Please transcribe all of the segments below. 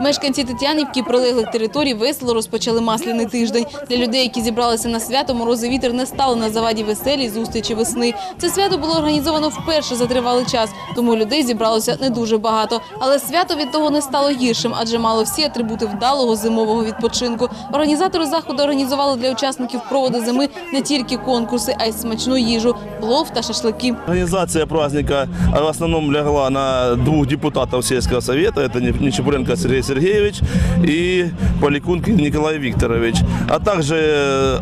Мешканці Тетянівки прилеглих територій весело розпочали масляний тиждень. Для людей, які зібралися на свято, морози вітер не стали на заваді веселій зустрічі весни. Це свято було організовано вперше за тривалий час, тому людей зібралося не дуже багато. Але свято від того не стало гіршим, адже мало всі атрибути вдалого зимового відпочинку. Організатори заходу організували для учасників проводи зими не тільки конкурси, а й смачну їжу, плов та шашлики. Организация праздника в основном легла на двух депутатов сельского совета. Это Не- Нечепуренко Сергей Сергеевич и Поликункин Николай Викторович. А также э,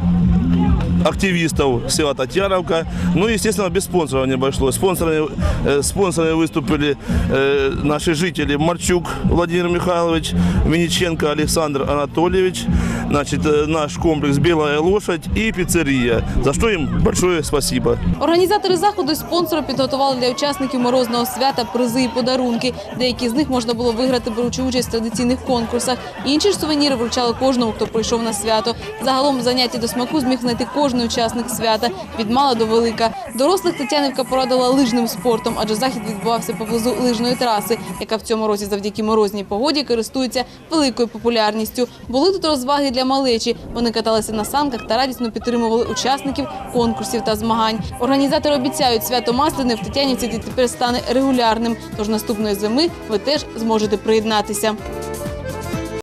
активистов села Татьяновка. Ну, естественно, без спонсоров не обошлось. Спонсорами, э, спонсорами выступили э, наши жители Марчук Владимир Михайлович, Винниченко Александр Анатольевич, значит, э, наш комплекс «Белая лошадь» и пиццерия, за что им большое спасибо. Організатори заходу і спонсори підготували для учасників морозного свята призи і подарунки. Деякі з них можна було виграти, беручи участь в традиційних конкурсах. Інші ж сувеніри вручали кожному, хто прийшов на свято. Загалом заняття до смаку зміг знайти кожний учасник свята від мала до велика. Дорослих Тетянівка порадила лижним спортом, адже захід відбувався поблизу лижної траси, яка в цьому році завдяки морозній погоді користується великою популярністю. Були тут розваги для малечі. Вони каталися на санках та радісно підтримували учасників конкурсів та змагань. Організатори обіцяють, свято Масляне в Тетянівці тепер стане регулярним. Тож наступної зими ви теж зможете приєднатися.